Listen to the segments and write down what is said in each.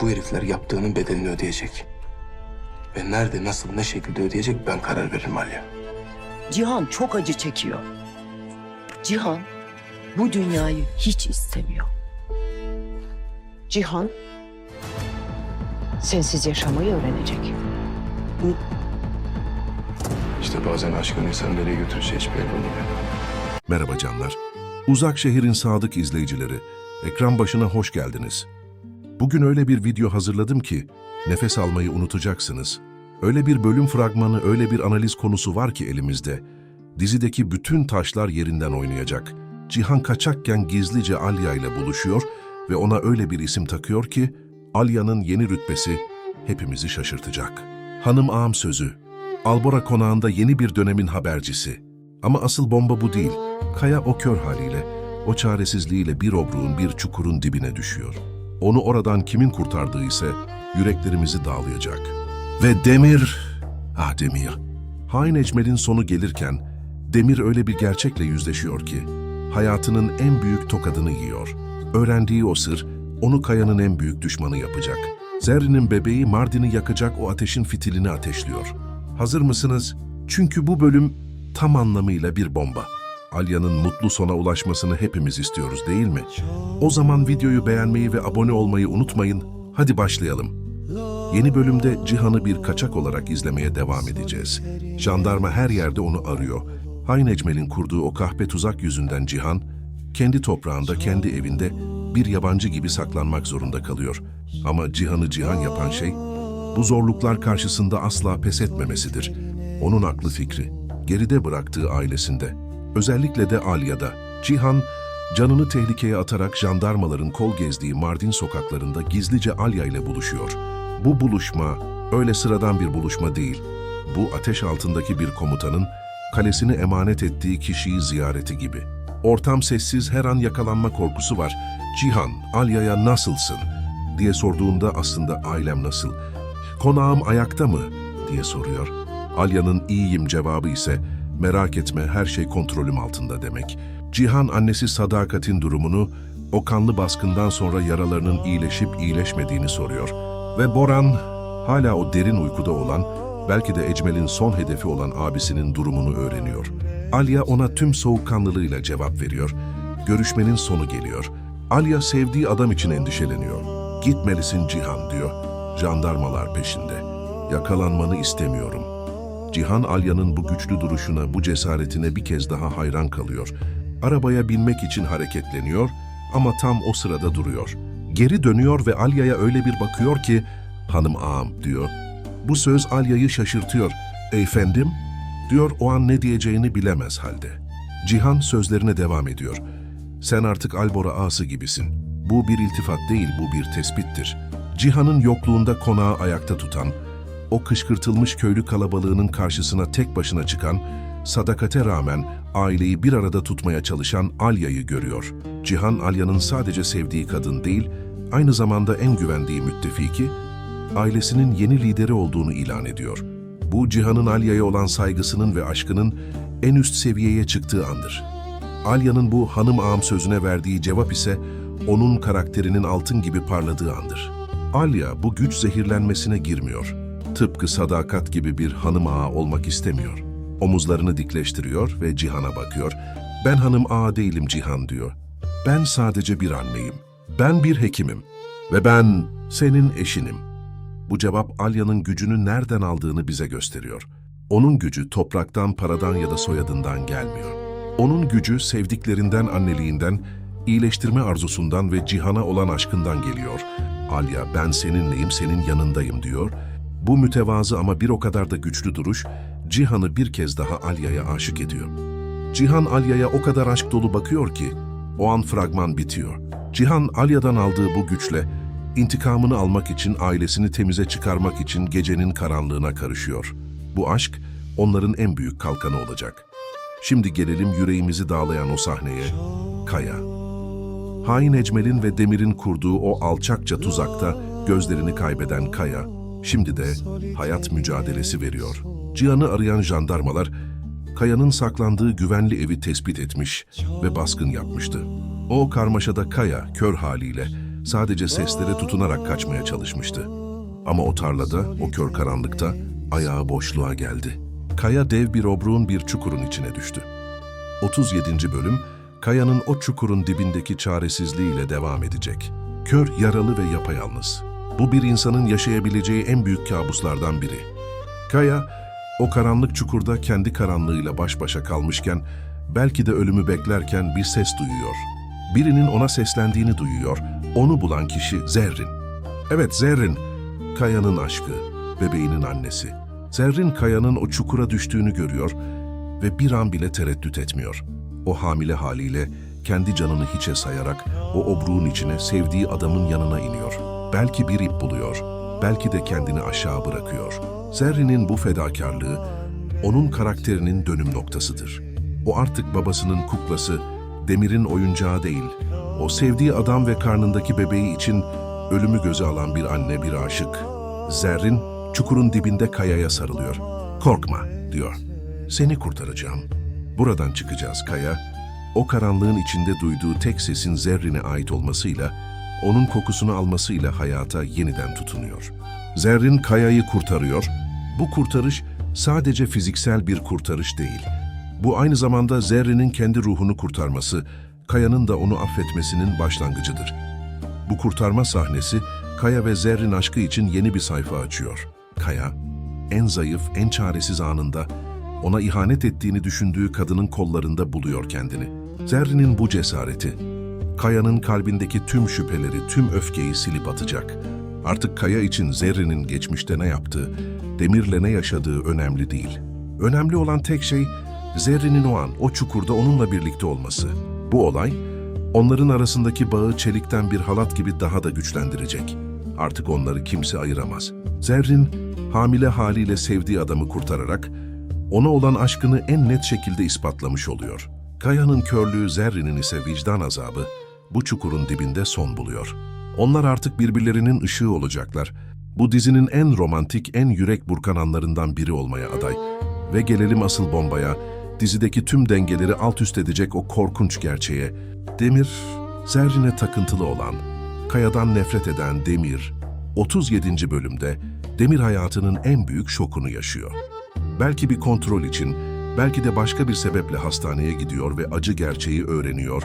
Bu herifler yaptığının bedelini ödeyecek. Ve nerede, nasıl, ne şekilde ödeyecek ben karar veririm Alya. Cihan çok acı çekiyor. Cihan bu dünyayı hiç istemiyor. Cihan sensiz yaşamayı öğrenecek. İşte bazen aşkın insanı nereye götüreceği hiç belli olmuyor. Merhaba canlar. Uzak şehrin sadık izleyicileri, ekran başına hoş geldiniz. Bugün öyle bir video hazırladım ki nefes almayı unutacaksınız. Öyle bir bölüm fragmanı, öyle bir analiz konusu var ki elimizde. Dizideki bütün taşlar yerinden oynayacak. Cihan kaçakken gizlice Alya ile buluşuyor ve ona öyle bir isim takıyor ki Alya'nın yeni rütbesi hepimizi şaşırtacak. Hanım ağam sözü. Albora konağında yeni bir dönemin habercisi. Ama asıl bomba bu değil. Kaya o kör haliyle, o çaresizliğiyle bir obruğun bir çukurun dibine düşüyor. Onu oradan kimin kurtardığı ise yüreklerimizi dağlayacak. Ve Demir, ah Demir. Hain Ecmel'in sonu gelirken Demir öyle bir gerçekle yüzleşiyor ki hayatının en büyük tokadını yiyor. Öğrendiği o sır onu Kaya'nın en büyük düşmanı yapacak. Zerrin'in bebeği Mardin'i yakacak o ateşin fitilini ateşliyor. Hazır mısınız? Çünkü bu bölüm tam anlamıyla bir bomba. Alya'nın mutlu sona ulaşmasını hepimiz istiyoruz değil mi? O zaman videoyu beğenmeyi ve abone olmayı unutmayın. Hadi başlayalım. Yeni bölümde Cihan'ı bir kaçak olarak izlemeye devam edeceğiz. Jandarma her yerde onu arıyor. Hain Ecmel'in kurduğu o kahpe tuzak yüzünden Cihan, kendi toprağında, kendi evinde bir yabancı gibi saklanmak zorunda kalıyor. Ama Cihan'ı Cihan yapan şey, bu zorluklar karşısında asla pes etmemesidir. Onun aklı fikri, geride bıraktığı ailesinde, özellikle de Alya'da. Cihan, canını tehlikeye atarak jandarmaların kol gezdiği Mardin sokaklarında gizlice Alya ile buluşuyor. Bu buluşma öyle sıradan bir buluşma değil. Bu ateş altındaki bir komutanın kalesini emanet ettiği kişiyi ziyareti gibi. Ortam sessiz, her an yakalanma korkusu var. Cihan, Alya'ya nasılsın? diye sorduğunda aslında ailem nasıl? Konağım ayakta mı? diye soruyor. Alya'nın iyiyim cevabı ise merak etme her şey kontrolüm altında demek. Cihan annesi Sadakat'in durumunu, o kanlı baskından sonra yaralarının iyileşip iyileşmediğini soruyor. Ve Boran hala o derin uykuda olan, belki de Ecmel'in son hedefi olan abisinin durumunu öğreniyor. Alya ona tüm soğukkanlılığıyla cevap veriyor. Görüşmenin sonu geliyor. Alya sevdiği adam için endişeleniyor. Gitmelisin Cihan diyor. Jandarmalar peşinde. Yakalanmanı istemiyorum. Cihan Alya'nın bu güçlü duruşuna, bu cesaretine bir kez daha hayran kalıyor. Arabaya binmek için hareketleniyor ama tam o sırada duruyor. Geri dönüyor ve Alya'ya öyle bir bakıyor ki, hanım ağam diyor. Bu söz Alya'yı şaşırtıyor. Efendim? Diyor o an ne diyeceğini bilemez halde. Cihan sözlerine devam ediyor. Sen artık Albora ağası gibisin. Bu bir iltifat değil, bu bir tespittir. Cihan'ın yokluğunda konağı ayakta tutan, o kışkırtılmış köylü kalabalığının karşısına tek başına çıkan, sadakate rağmen aileyi bir arada tutmaya çalışan Alya'yı görüyor. Cihan, Alya'nın sadece sevdiği kadın değil, aynı zamanda en güvendiği müttefiki, ailesinin yeni lideri olduğunu ilan ediyor. Bu Cihan'ın Alya'ya olan saygısının ve aşkının en üst seviyeye çıktığı andır. Alya'nın bu hanım ağam sözüne verdiği cevap ise onun karakterinin altın gibi parladığı andır. Alya bu güç zehirlenmesine girmiyor. Tıpkı sadakat gibi bir hanım ağa olmak istemiyor. Omuzlarını dikleştiriyor ve Cihan'a bakıyor. Ben hanım ağa değilim Cihan diyor. Ben sadece bir anneyim. Ben bir hekimim. Ve ben senin eşinim. Bu cevap Alya'nın gücünü nereden aldığını bize gösteriyor. Onun gücü topraktan, paradan ya da soyadından gelmiyor. Onun gücü sevdiklerinden, anneliğinden, iyileştirme arzusundan ve cihana olan aşkından geliyor. Alya ben seninleyim, senin yanındayım diyor. Bu mütevazı ama bir o kadar da güçlü duruş, Cihan'ı bir kez daha Alya'ya aşık ediyor. Cihan Alya'ya o kadar aşk dolu bakıyor ki, o an fragman bitiyor. Cihan Alya'dan aldığı bu güçle, intikamını almak için, ailesini temize çıkarmak için gecenin karanlığına karışıyor. Bu aşk, onların en büyük kalkanı olacak. Şimdi gelelim yüreğimizi dağlayan o sahneye. Kaya. Hain Ecmel'in ve Demir'in kurduğu o alçakça tuzakta gözlerini kaybeden Kaya, şimdi de hayat mücadelesi veriyor. Cihan'ı arayan jandarmalar, Kaya'nın saklandığı güvenli evi tespit etmiş ve baskın yapmıştı. O karmaşada Kaya, kör haliyle, sadece seslere tutunarak kaçmaya çalışmıştı. Ama o tarlada, o kör karanlıkta ayağı boşluğa geldi. Kaya dev bir obruğun bir çukurun içine düştü. 37. bölüm, Kaya'nın o çukurun dibindeki çaresizliğiyle devam edecek. Kör, yaralı ve yapayalnız. Bu bir insanın yaşayabileceği en büyük kabuslardan biri. Kaya, o karanlık çukurda kendi karanlığıyla baş başa kalmışken, belki de ölümü beklerken bir ses duyuyor. Birinin ona seslendiğini duyuyor. Onu bulan kişi Zerrin. Evet Zerrin, Kaya'nın aşkı, bebeğinin annesi. Zerrin Kaya'nın o çukura düştüğünü görüyor ve bir an bile tereddüt etmiyor. O hamile haliyle kendi canını hiçe sayarak o obruğun içine sevdiği adamın yanına iniyor. Belki bir ip buluyor, belki de kendini aşağı bırakıyor. Zerrin'in bu fedakarlığı onun karakterinin dönüm noktasıdır. O artık babasının kuklası, Demir'in oyuncağı değil. O sevdiği adam ve karnındaki bebeği için ölümü göze alan bir anne, bir aşık. Zerrin çukurun dibinde kayaya sarılıyor. Korkma, diyor. Seni kurtaracağım. Buradan çıkacağız Kaya. O karanlığın içinde duyduğu tek sesin Zerrin'e ait olmasıyla, onun kokusunu almasıyla hayata yeniden tutunuyor. Zerrin Kaya'yı kurtarıyor. Bu kurtarış sadece fiziksel bir kurtarış değil. Bu aynı zamanda Zerrin'in kendi ruhunu kurtarması, Kaya'nın da onu affetmesinin başlangıcıdır. Bu kurtarma sahnesi Kaya ve Zerrin aşkı için yeni bir sayfa açıyor. Kaya, en zayıf, en çaresiz anında ona ihanet ettiğini düşündüğü kadının kollarında buluyor kendini. Zerrin'in bu cesareti, Kaya'nın kalbindeki tüm şüpheleri, tüm öfkeyi silip atacak. Artık Kaya için Zerrin'in geçmişte ne yaptığı, Demir'le ne yaşadığı önemli değil. Önemli olan tek şey Zerrin'in o an, o çukurda onunla birlikte olması. Bu olay, onların arasındaki bağı çelikten bir halat gibi daha da güçlendirecek. Artık onları kimse ayıramaz. Zerrin, hamile haliyle sevdiği adamı kurtararak, ona olan aşkını en net şekilde ispatlamış oluyor. Kaya'nın körlüğü Zerrin'in ise vicdan azabı, bu çukurun dibinde son buluyor. Onlar artık birbirlerinin ışığı olacaklar. Bu dizinin en romantik, en yürek burkan anlarından biri olmaya aday. Ve gelelim asıl bombaya, dizideki tüm dengeleri alt üst edecek o korkunç gerçeğe. Demir, Zerrin'e takıntılı olan, Kaya'dan nefret eden Demir, 37. bölümde Demir hayatının en büyük şokunu yaşıyor. Belki bir kontrol için, belki de başka bir sebeple hastaneye gidiyor ve acı gerçeği öğreniyor.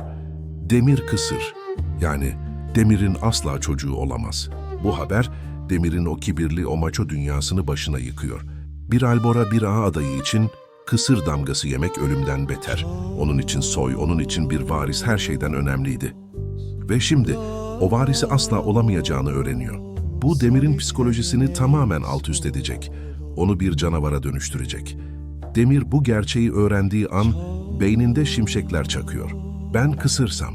Demir kısır, yani Demir'in asla çocuğu olamaz. Bu haber, Demir'in o kibirli, o maço dünyasını başına yıkıyor. Bir albora, bir ağa adayı için kısır damgası yemek ölümden beter. Onun için soy, onun için bir varis her şeyden önemliydi. Ve şimdi o varisi asla olamayacağını öğreniyor. Bu Demir'in psikolojisini tamamen alt üst edecek. Onu bir canavara dönüştürecek. Demir bu gerçeği öğrendiği an beyninde şimşekler çakıyor. Ben kısırsam.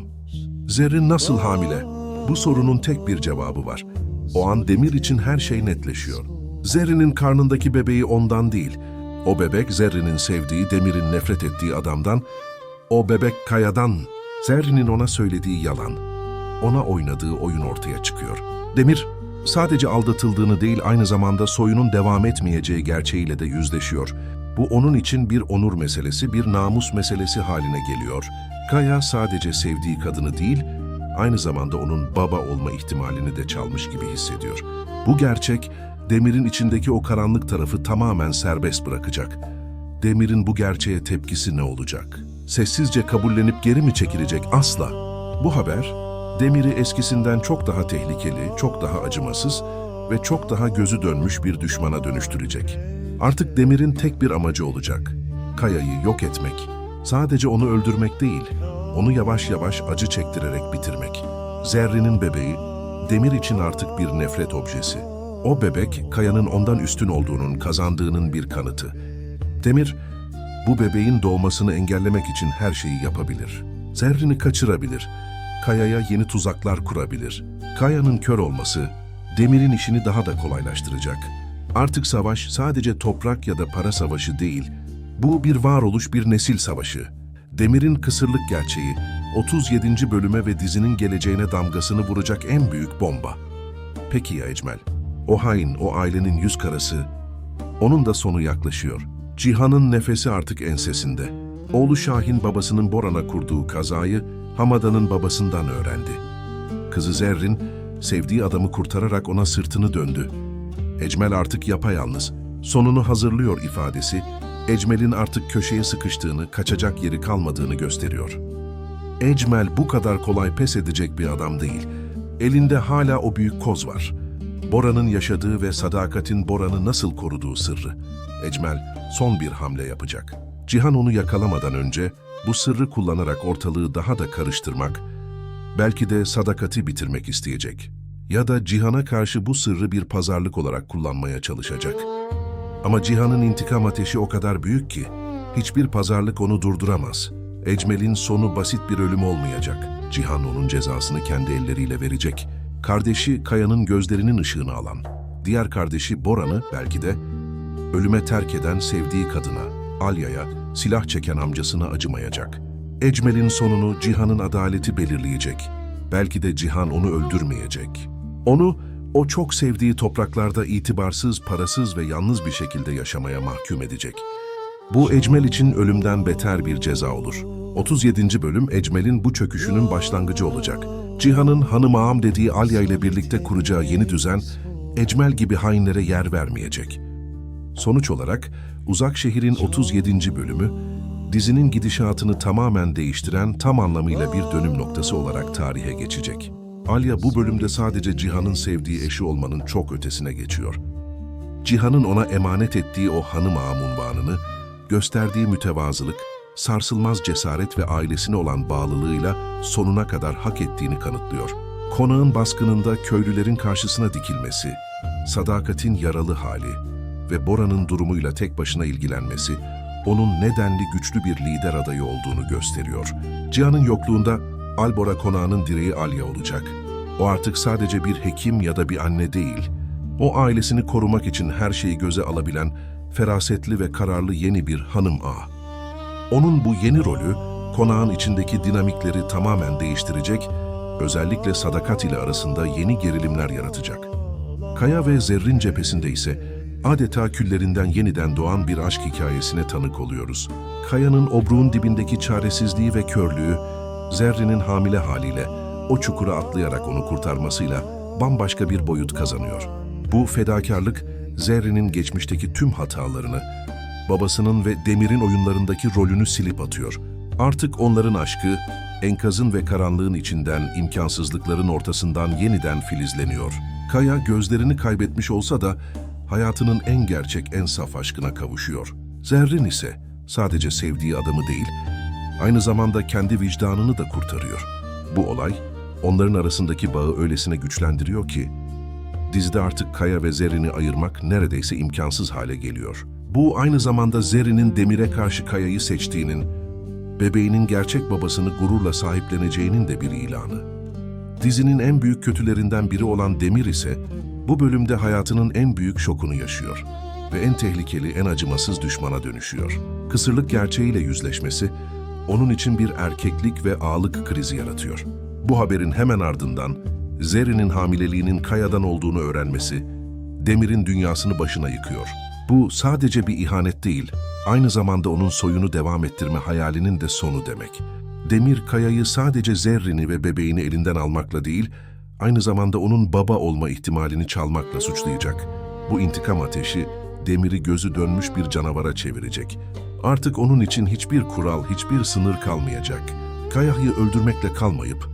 Zerrin nasıl hamile? Bu sorunun tek bir cevabı var. O an Demir için her şey netleşiyor. Zerrin'in karnındaki bebeği ondan değil. O bebek Zerrin'in sevdiği, Demir'in nefret ettiği adamdan, o bebek Kaya'dan, Zerrin'in ona söylediği yalan, ona oynadığı oyun ortaya çıkıyor. Demir, sadece aldatıldığını değil aynı zamanda soyunun devam etmeyeceği gerçeğiyle de yüzleşiyor. Bu onun için bir onur meselesi, bir namus meselesi haline geliyor. Kaya sadece sevdiği kadını değil, aynı zamanda onun baba olma ihtimalini de çalmış gibi hissediyor. Bu gerçek, Demir'in içindeki o karanlık tarafı tamamen serbest bırakacak. Demir'in bu gerçeğe tepkisi ne olacak? Sessizce kabullenip geri mi çekilecek? Asla. Bu haber, Demir'i eskisinden çok daha tehlikeli, çok daha acımasız ve çok daha gözü dönmüş bir düşmana dönüştürecek. Artık Demir'in tek bir amacı olacak. Kaya'yı yok etmek. Sadece onu öldürmek değil, onu yavaş yavaş acı çektirerek bitirmek. Zerrin'in bebeği, Demir için artık bir nefret objesi. O bebek, Kaya'nın ondan üstün olduğunun, kazandığının bir kanıtı. Demir, bu bebeğin doğmasını engellemek için her şeyi yapabilir. Zerrin'i kaçırabilir. Kaya'ya yeni tuzaklar kurabilir. Kaya'nın kör olması, Demir'in işini daha da kolaylaştıracak. Artık savaş sadece toprak ya da para savaşı değil, bu bir varoluş, bir nesil savaşı. Demir'in kısırlık gerçeği, 37. bölüme ve dizinin geleceğine damgasını vuracak en büyük bomba. Peki ya Ecmel? O hain, o ailenin yüz karası, onun da sonu yaklaşıyor. Cihan'ın nefesi artık ensesinde. Oğlu Şahin babasının Boran'a kurduğu kazayı Hamada'nın babasından öğrendi. Kızı Zerrin sevdiği adamı kurtararak ona sırtını döndü. Ecmel artık yapayalnız. Sonunu hazırlıyor ifadesi, Ecmel'in artık köşeye sıkıştığını, kaçacak yeri kalmadığını gösteriyor. Ecmel bu kadar kolay pes edecek bir adam değil. Elinde hala o büyük koz var. Bora'nın yaşadığı ve sadakatin Bora'nı nasıl koruduğu sırrı. Ecmel son bir hamle yapacak. Cihan onu yakalamadan önce bu sırrı kullanarak ortalığı daha da karıştırmak, belki de sadakati bitirmek isteyecek. Ya da Cihan'a karşı bu sırrı bir pazarlık olarak kullanmaya çalışacak. Ama Cihan'ın intikam ateşi o kadar büyük ki, hiçbir pazarlık onu durduramaz. Ecmel'in sonu basit bir ölüm olmayacak. Cihan onun cezasını kendi elleriyle verecek. Kardeşi Kaya'nın gözlerinin ışığını alan, diğer kardeşi Boran'ı belki de ölüme terk eden sevdiği kadına, Alya'ya, silah çeken amcasına acımayacak. Ecmel'in sonunu Cihan'ın adaleti belirleyecek. Belki de Cihan onu öldürmeyecek. Onu, o çok sevdiği topraklarda itibarsız, parasız ve yalnız bir şekilde yaşamaya mahkum edecek. Bu Ecmel için ölümden beter bir ceza olur. 37. bölüm Ecmel'in bu çöküşünün başlangıcı olacak. Cihan'ın hanım ağam dediği Alya ile birlikte kuracağı yeni düzen, Ecmel gibi hainlere yer vermeyecek. Sonuç olarak Uzak Şehir'in 37. bölümü, dizinin gidişatını tamamen değiştiren tam anlamıyla bir dönüm noktası olarak tarihe geçecek. Alya bu bölümde sadece Cihan'ın sevdiği eşi olmanın çok ötesine geçiyor. Cihan'ın ona emanet ettiği o hanım ağam unvanını, gösterdiği mütevazılık, sarsılmaz cesaret ve ailesine olan bağlılığıyla sonuna kadar hak ettiğini kanıtlıyor. Konağın baskınında köylülerin karşısına dikilmesi, sadakatin yaralı hali ve Bora'nın durumuyla tek başına ilgilenmesi, onun nedenli güçlü bir lider adayı olduğunu gösteriyor. Cihan'ın yokluğunda Albora konağının direği Alya olacak. O artık sadece bir hekim ya da bir anne değil. O ailesini korumak için her şeyi göze alabilen, ferasetli ve kararlı yeni bir hanım ağa. Onun bu yeni rolü, konağın içindeki dinamikleri tamamen değiştirecek, özellikle sadakat ile arasında yeni gerilimler yaratacak. Kaya ve Zerrin cephesinde ise adeta küllerinden yeniden doğan bir aşk hikayesine tanık oluyoruz. Kaya'nın obruğun dibindeki çaresizliği ve körlüğü, Zerrin'in hamile haliyle o çukura atlayarak onu kurtarmasıyla bambaşka bir boyut kazanıyor. Bu fedakarlık, Zerrin'in geçmişteki tüm hatalarını, babasının ve Demir'in oyunlarındaki rolünü silip atıyor. Artık onların aşkı, enkazın ve karanlığın içinden, imkansızlıkların ortasından yeniden filizleniyor. Kaya gözlerini kaybetmiş olsa da hayatının en gerçek, en saf aşkına kavuşuyor. Zerrin ise sadece sevdiği adamı değil, aynı zamanda kendi vicdanını da kurtarıyor. Bu olay, onların arasındaki bağı öylesine güçlendiriyor ki, dizide artık Kaya ve Zerrin'i ayırmak neredeyse imkansız hale geliyor. Bu aynı zamanda Zerrin'in Demir'e karşı Kaya'yı seçtiğinin, bebeğinin gerçek babasını gururla sahipleneceğinin de bir ilanı. Dizinin en büyük kötülerinden biri olan Demir ise bu bölümde hayatının en büyük şokunu yaşıyor ve en tehlikeli, en acımasız düşmana dönüşüyor. Kısırlık gerçeğiyle yüzleşmesi onun için bir erkeklik ve ağlık krizi yaratıyor. Bu haberin hemen ardından Zerrin'in hamileliğinin Kaya'dan olduğunu öğrenmesi Demir'in dünyasını başına yıkıyor. Bu sadece bir ihanet değil, aynı zamanda onun soyunu devam ettirme hayalinin de sonu demek. Demir Kaya'yı sadece Zerrin'i ve bebeğini elinden almakla değil, aynı zamanda onun baba olma ihtimalini çalmakla suçlayacak. Bu intikam ateşi Demir'i gözü dönmüş bir canavara çevirecek. Artık onun için hiçbir kural, hiçbir sınır kalmayacak. Kaya'yı öldürmekle kalmayıp,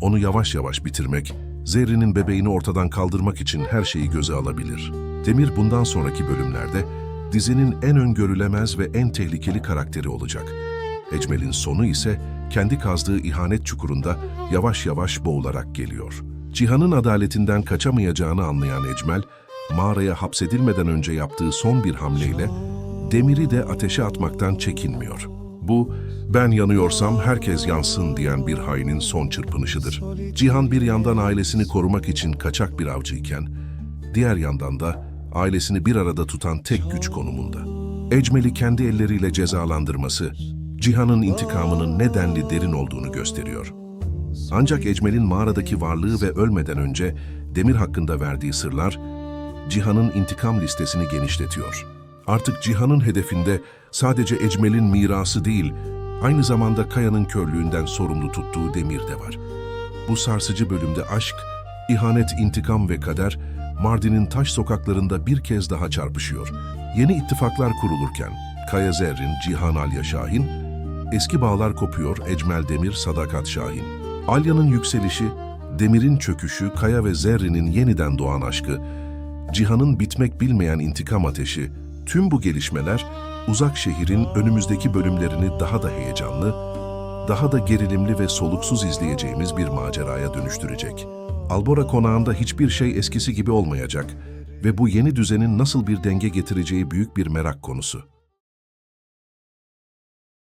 onu yavaş yavaş bitirmek, Zerrin'in bebeğini ortadan kaldırmak için her şeyi göze alabilir. Demir bundan sonraki bölümlerde dizinin en öngörülemez ve en tehlikeli karakteri olacak. Ecmel'in sonu ise kendi kazdığı ihanet çukurunda yavaş yavaş boğularak geliyor. Cihan'ın adaletinden kaçamayacağını anlayan Ecmel, mağaraya hapsedilmeden önce yaptığı son bir hamleyle Demir'i de ateşe atmaktan çekinmiyor. Bu, ben yanıyorsam herkes yansın diyen bir hainin son çırpınışıdır. Cihan bir yandan ailesini korumak için kaçak bir avcıyken, diğer yandan da ailesini bir arada tutan tek güç konumunda. Ecmel'i kendi elleriyle cezalandırması, Cihan'ın intikamının nedenli derin olduğunu gösteriyor. Ancak Ecmel'in mağaradaki varlığı ve ölmeden önce Demir hakkında verdiği sırlar, Cihan'ın intikam listesini genişletiyor. Artık Cihan'ın hedefinde sadece Ecmel'in mirası değil, aynı zamanda Kaya'nın körlüğünden sorumlu tuttuğu Demir de var. Bu sarsıcı bölümde aşk, İhanet, intikam ve kader Mardin'in taş sokaklarında bir kez daha çarpışıyor. Yeni ittifaklar kurulurken Kaya Zerrin, Cihan Alya Şahin, eski bağlar kopuyor Ecmel Demir, Sadakat Şahin. Alya'nın yükselişi, Demir'in çöküşü, Kaya ve Zerrin'in yeniden doğan aşkı, Cihan'ın bitmek bilmeyen intikam ateşi, tüm bu gelişmeler uzak şehrin önümüzdeki bölümlerini daha da heyecanlı, daha da gerilimli ve soluksuz izleyeceğimiz bir maceraya dönüştürecek. Albora konağında hiçbir şey eskisi gibi olmayacak ve bu yeni düzenin nasıl bir denge getireceği büyük bir merak konusu.